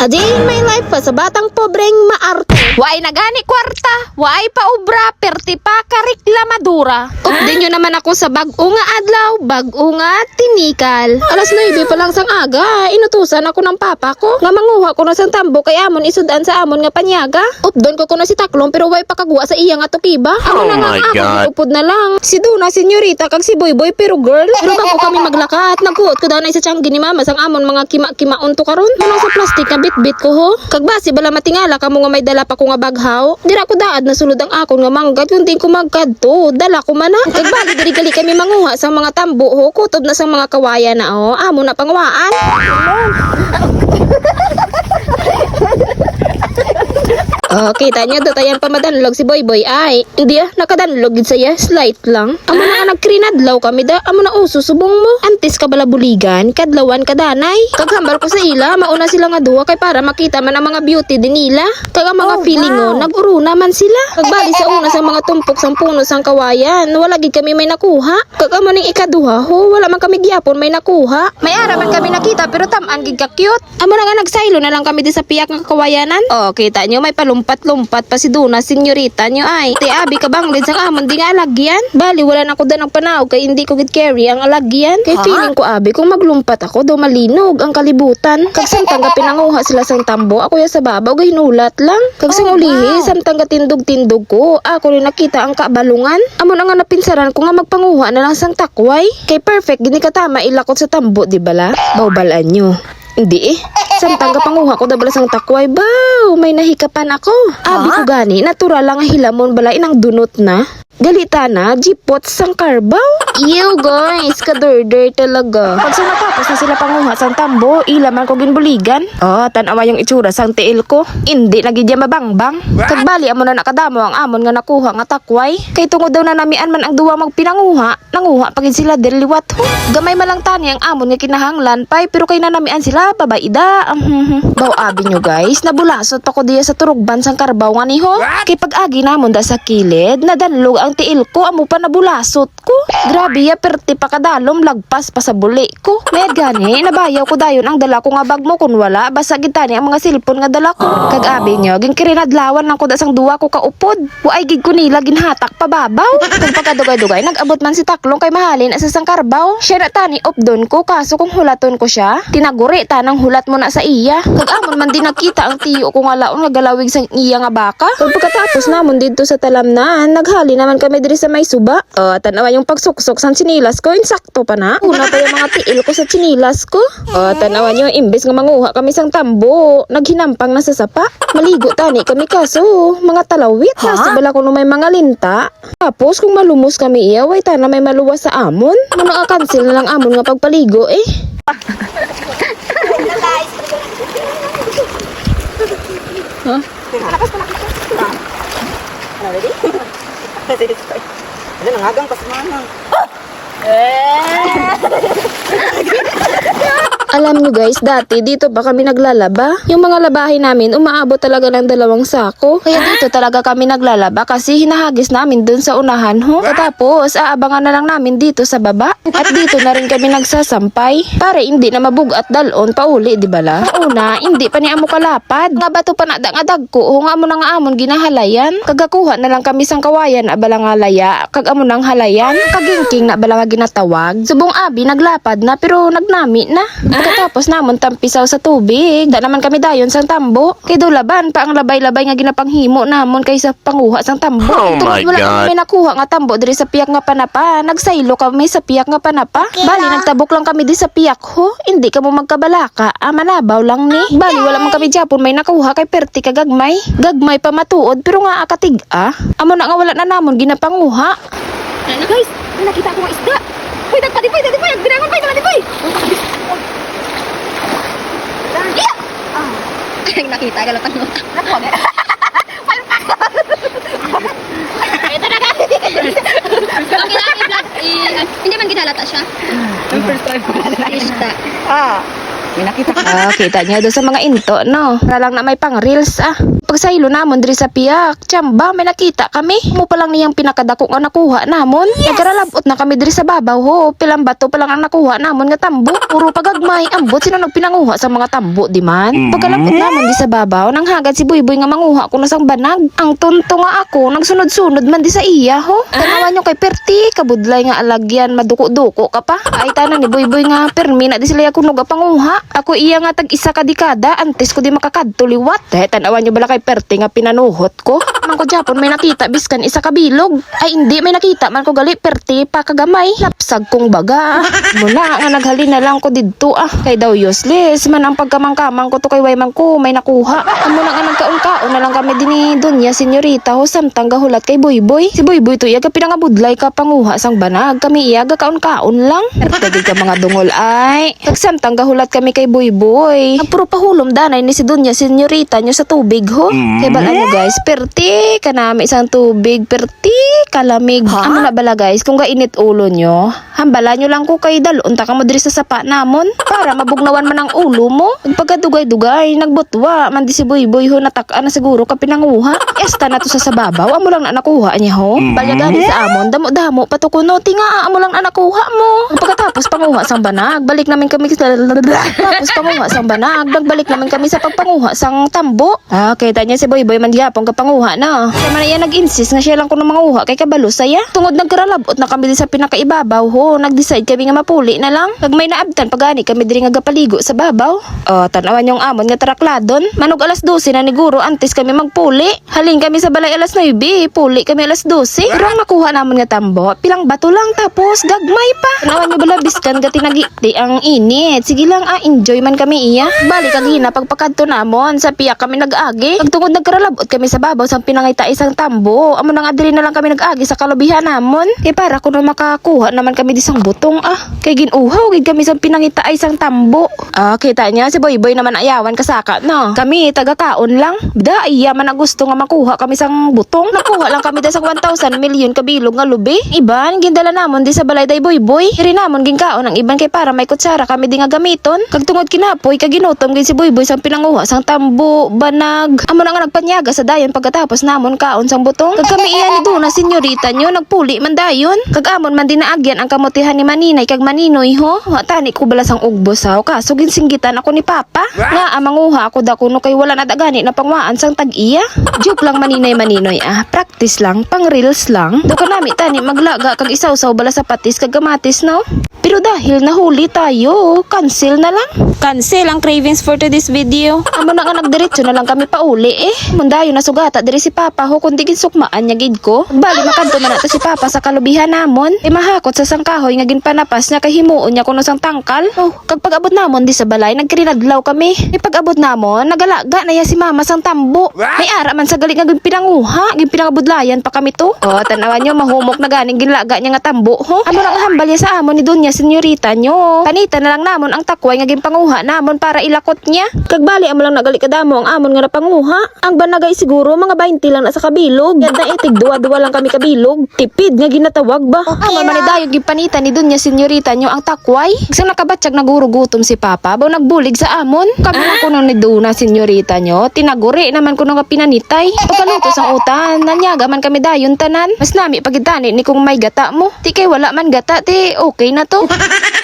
A day in my life pa sa batang pobreng maarte. Waay na gani kwarta, waay pa ubra, perti pa kariklamadura. Update nyo naman ako sa bag-o nga adlaw, bag-o nga tinikal. Alas 9 pa lang sang aga, inutusan ako ng papa ko. Nga manguha ko na sang tambo kay amon isudan sa amon nga panyaga. Updon ko ko na si Taklong pero way pakagwa sa iya nga tukiba. Ako Oh na nga my amon, God. upod na lang. Si Duna, senyorita, kag si Boy Boy pero girl. Pero bago kami maglakat, nagkuot ko daw na isa tiyanggi ni mama sang amon mga kima-kimaon to karon. Manong sa plastic nga bit-bit ko ho. Kag basi bala matingala kamo nga may dala pa ko nga baghaw. Dira ko daad na sulod ang akon nga manggad kun di ko magkadto. Dala ko man na. Kag bali diri gali kami manguha sa mga tambo ho. Kutob na sa mga kawaya na ho. Amo na pangwaan. Oh, kita niyo do tayan pamadanlog si Boy Boy ay. Hindi ah, nakadanlog gid saya, slight lang. Amo na nga nagkrinadlaw kami da, amo na uso subong mo. Antes ka bala buligan, kadlawan kadanay. Kaghambal ko sa ila, mauna sila nga duwa kay para makita man ang mga beauty din nila. Kag ang mga feeling oh, nag-uruna man sila. Kagbali sa una sa mga tumpok sang puno sang kawayan, wala gid kami may nakuha. Kag amo ning ikaduha ho, wala man kami gyapon may nakuha. May ara man kami nakita pero taman gid ka cute. Amo na nga nagsaylo na lang kami di sa piyak nga kawayanan. Oh, kita nyo may palumpat-lumpat pa si Duna, senyorita nyo ay. Ti abi ka bang din sa amon di nga alagyan. Bali wala na ko da ng panahon kay hindi ko gid carry ang alagyan. Kay feeling ko abi kung maglumpat ako daw malinog ang kalibutan. Kag samtang ka pinanguha sila sang tambo, ako ya sa babaw hinulat lang. Kag sang ulihi, samtang ka tindog-tindog ko, ako rin nakita ang kabalungan. Amo na nga napinsaran ko nga magpanguha na lang sang takway. Kay perfect gini katama ilakot sa tambo, di bala? Bawbalaan nyo. Hindi eh. Samtang kapanguha ko dabala sang takway, baw, may nahikapan ako. Abi ko gani, natural lang ang hilamon bala inang dunot na. Galita na, jipot sang karbaw. Ew guys, kadurder talaga. Pag sa natapos na sila panguha sang tambo, ilaman ko ginbuligan. Oh, tanawa yung itsura sang tiil ko. Hindi lagi diya mabangbang. Kagbali amo na nakadamo ang amon nga nakuha nga takway. Kay tungod daw na namian man ang duwa magpinanguha, nanguha pagid sila diri liwat ho. Gamay malang tani ang amon nga kinahanglan pay pero kay nanamian sila pabaida. Mhm. Baw abi nyo guys, nabulasot pa ko diya sa turugban sang karbaw nga ni ho. Kay pag-agi namon da sa kilid, nadanlog ang tiil ko amo pa nabulasot ko. Grabe ya perti pa kadalom lagpas pa sa buli ko. Med gani, nabayaw ko dayon ang dala ko nga bag mo kun wala basa gitani ang mga silpon nga dala ko. Kag abi nyo, ging kirinadlawan lang ko da sang duwa ko kaupod. Waay gid ko nila ginhatak pa babaw. Kag pagkadugay-dugay nag-abot man si Taklong kay mahalin sa sang karbaw. Siya na tani opdon ko kaso kung hulaton ko siya, tinaguri tanang hulat mo na sa iya. Kag amon man din nakita ang tiyo ko nga laon nga galawig sang iya nga baka. Kag pagkatapos namon dito sa talamnan, naghali naman kami diri sa may suba. O, tanawa yung pagsuksok sang chinilas ko, insakto pa na. Una pa yung mga tiil ko sa chinilas ko. O, tanawa nyo, imbes nga manguha kami sang tambo, naghinampang na sa sapa. Maligo tani kami kaso, mga talawit. Kasi bala ko no may mga linta. Tapos kung malumos kami iya, way tana may maluwas sa amon. Mano nga cancel na lang amon nga pagpaligo eh. Ano nangagang pas mana? Alam nyo guys, dati dito pa kami naglalaba. Yung mga labahin namin, umaabot talaga ng dalawang sako. Kaya dito talaga kami naglalaba kasi hinahagis namin dun sa unahan ho. Tapos, aabangan na lang namin dito sa baba. At dito na rin kami nagsasampay. Para hindi na mabugat dalon pa uli, di bala? Una, hindi pa ni amo kalapad. Nga bato pa na nga dagko, hunga mo na nga amon ginahalayan. Kagakuha na lang kami sang kawayan, abala nga laya. Kag amo nang halayan. Kagingking na abala nga ginatawag. Subong abi, naglapad na pero nagnami na. Pagkatapos namon tampisaw sa tubig. Da naman kami dayon sang tambo. Kay do laban pa ang labay-labay nga ginapanghimo namon kaysa panguha sang tambo. Oh Tungod my wala God. kami nakuha nga tambo diri sa piyak nga panapa. Nagsaylo kami sa piyak nga panapa. Bali nagtabok lang kami di sa piyak ho. Hindi ka mo magkabalaka. Ah, manabaw lang ni. Bali wala man kami Japon may nakuha kay perti ka gagmay. Gagmay pa matuod pero nga akatig ah. Amo na nga wala na namon ginapanguha. Ano guys, nakita ko ng isda. Hoy, nagpadipoy, nagpadipoy, nagbirangon pa, nagpadipoy. Iya! Ay, nakita, galatan mo. Ito na! Okay lang, i-vlog. Hindi man ginalata siya. First time ko na Isda. Ah. May nakita ka. Ah, kita niyo doon sa mga into, no? Para lang na may pang reels, ah. Pagsaylo namon diri sa piyak, tsamba may nakita kami. Mo pa lang niyang pinakadako nga nakuha namon. Nagkaralabot na kami diri sa babaw ho. Pilang bato pa lang ang nakuha namon nga tambo. Puro pagagmay, ambot sino nagpinanguha sa mga tambo di man. Pagkalabot namon di sa babaw, nang hagad si Buyboy nga manguha ko na sang banag. Ang tonto nga ako, nagsunod-sunod man di sa iya ho. Tanawan nyo kay Perti, kabudlay nga alagyan, maduko-duko ka pa. Ay tanan ni Buyboy nga permi na di sila yakunog a panguha. Ako iya nga tag isa ka dekada, antes ko di makakadto liwat. Eh, tanawan nyo bala kay Perti nga pinanuhot ko. Man ko Japon may nakita biskan isa ka bilog. Ay hindi may nakita man ko gali Perti pa kagamay. Lapsag kong baga. Muna nga naghali na lang ko didto ah. Kay daw useless man ang pagkamangkamang ko to kay Wayman ko may nakuha. Amo na nga nagkaon-kaon na lang kami din Dunya Senyorita ho samtang gahulat kay Boyboy. Si Boyboy to iyaga pinangabudlay ka panguha sang banag. Kami iyaga kaon-kaon lang. Dagig ka mga dungol ay. Tagsamtang gahulat kami kay Boyboy. Nagpuro pahulom danay ni si Dunya Senyorita nyo sa tubig ho. Kaya bala nyo guys, perti kanami isang tubig, perti kalamig. Amo na bala guys, kung gainit ulo nyo, hambala nyo lang ko kay dalon ta ka mo diri sa sapa namon. Para mabugnawan man ang ulo mo. Pagkadugay-dugay, nagbutwa, man di si Boyboy ho natak-an na siguro ka pinanguha. Esta na to sa sababaw, amo lang na nakuha niya ho. Balyagani sa amon, damo-damo, patukuno, tinga, amo lang na nakuha mo. Pagkatapos panguha sang banag, balik namin kami sa... Tapos panguha sang banag, nagbalik namin kami sa pagpanguha sang tambo. Ah, kita niya si Boyboy man gyapon kapanguha na. Kaya man nag-insist nga siya lang kuno manguha kay kabalo saya. Tungod nagkaralabot na kami sa pinakaibabaw ho, nag-decide kami nga mapuli na lang. Pag may naabtan pagani kami diri nga gapaligo sa babaw. Oh, tanawan yung amon nga trakladon. Manog alas 12 na ni guro antes kami magpuli. Halin kami sa balay alas 9, puli kami alas 12. Pero ang nakuha namon nga tambo, pilang bato lang tapos gagmay pa. Tanawan niyo bala biskan ga tinagiti ang init. Sige lang ah, enjoy man kami iya. Balik ang hina pagpakadto namon sa piyak kami nag-agi. Pagtungod nagkaralabot kami sa babaw sa pinangita isang tambo. Amo nang adiri na lang kami nag-agi sa kalubihan namon. Kay para kuno makakuha naman kami di sang butong ah. Kay ginuhaw gid kami sa pinangita isang tambo. Ah, kita niya si Boyboy naman ayawan kasaka no. Kami taga-kaon lang. Da iya man na gusto nga makuha kami sang butong. Nakuha lang kami da sang 1,000 milyon kabilog nga lubi. Iban gindala namon di sa balay day Boyboy. Iri namon ginkaon ang iban kay para may kutsara kami di nga gamiton. Kag tungod kinapoy kag ginutom gid si Boyboy sang pinanguha sang tambo, banag. Amo na nga nagpanyaga sa dayon pagkatapos namon kaon sang butong. Kag kami iya ni Duna senyorita nyo nagpuli man dayon. Kag amon man dinaagyan ang kamutihan ni Maninay kag Maninoy ho. Wa tani ko bala sang ugbos ha. Kaso ginsinggitan ako ni Papa. Nga amanguha ako da kuno kay wala na dagani na pangwaan sang tag-iya. Joke lang Maninay Maninoy ah. Practice lang, pang reels lang. Do ka nami tani maglaga kag isaw-saw bala sa patis kag gamatis no. Pero dahil nahuli tayo, cancel na lang. Cancel ang cravings for today's video. Amo na nga nagdiretso na lang kami pauli eh. Mundayo na sugata diri si Papa ho kundi ginsukmaan niya gid ko. Bali makadto man ato si Papa sa kalubihan namon. E mahakot sa sangkahoy nga ginpanapas niya kay himuon niya kuno sang tangkal. Oh, kag pag-abot namon di sa balay nagkirinadlaw kami. E pag-abot namon nagalaga na ya si Mama sang tambo. May ara man sa galing nga ginpinanguha, ginpinangabudlayan pa kami to. Oh, tanawan niyo mahumok na ganing ginlaga niya nga tambo ho. Amo lang hambal niya sa amon ni Dunya senyorita nyo. Panita na lang namon ang takway nga ginpanguha namon para ilakot niya. Kag bali amo lang nagali kadamo ang amon nga napanguha. Ang banagay siguro mga 20 lang na sa kabilog. Yan na itig duwa-duwa lang kami kabilog. Tipid nga ginatawag ba? Amo man ni dayo ginpanita ni Dunya senyorita nyo ang takway. Isang nakabatsyag nagurugutom si Papa baw nagbulig sa amon. Kami na kuno ni Duna senyorita nyo. Tinaguri naman kuno nga pinanitay. Pagkaluto sang utan, nanyaga man kami dayon tanan. Mas nami pagitani ni kung may gata mo. Ti kay wala man gata, ti okay na to.